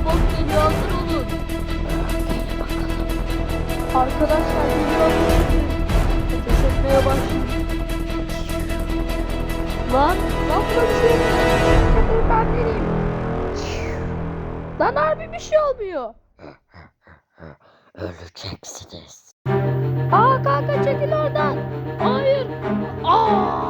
robot geliyor hazır olun. Arkadaşlar geliyor. Ateş etmeye başladı. Lan buna bir şey. Ben vereyim. Lan harbi bir şey olmuyor. Öleceksiniz. Aa kanka çekil oradan. Hayır. Aa.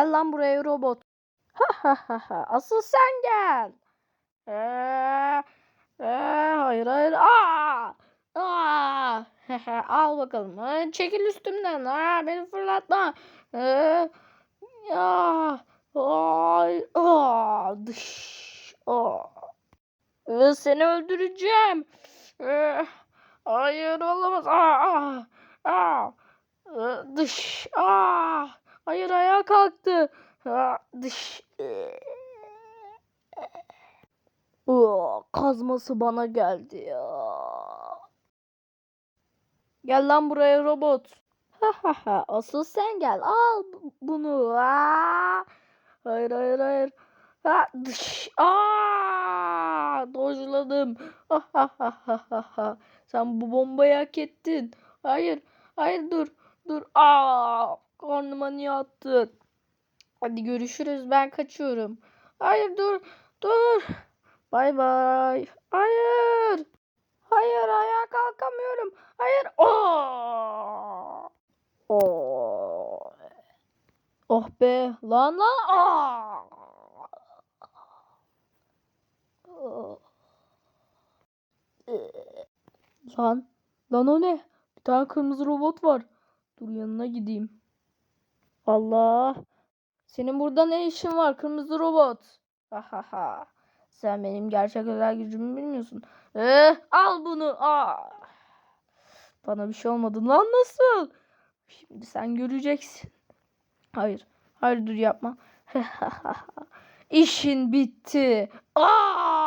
Gel lan buraya robot. Ha ha ha ha. Asıl sen gel. Ee, ee, hayır hayır. Aa! Aa! Al bakalım. Ha, çekil üstümden. Ha, beni fırlatma. Ee, ya. Ay. Aa, dış. Aa. Ee, seni öldüreceğim. Ee, hayır olamaz. Aa, aa, aa. Ee, dış. Aa. Hayır ayağa kalktı. Aa, dış. Oo, kazması bana geldi ya. Gel lan buraya robot. Ha ha ha. Asıl sen gel. Al bu- bunu. Hayır hayır hayır. Ha, dış. Aa! Dojladım. Ha ha ha ha ha ha. Sen bu bombayı hak ettin. Hayır. Hayır dur. Dur. Aa! Karnıma niye attın? Hadi görüşürüz. Ben kaçıyorum. Hayır dur. Dur. Bay bay. Hayır. Hayır ayağa kalkamıyorum. Hayır. Oo. Oo. Oh be. Lan lan. Oo. Lan. Lan o ne? Bir tane kırmızı robot var. Dur yanına gideyim. Allah. Senin burada ne işin var kırmızı robot? Ha ha ha. Sen benim gerçek özel gücümü bilmiyorsun. Eh, al bunu. Aa. Bana bir şey olmadı. Lan nasıl? Şimdi sen göreceksin. Hayır. Hayır dur yapma. İşin bitti. Aa!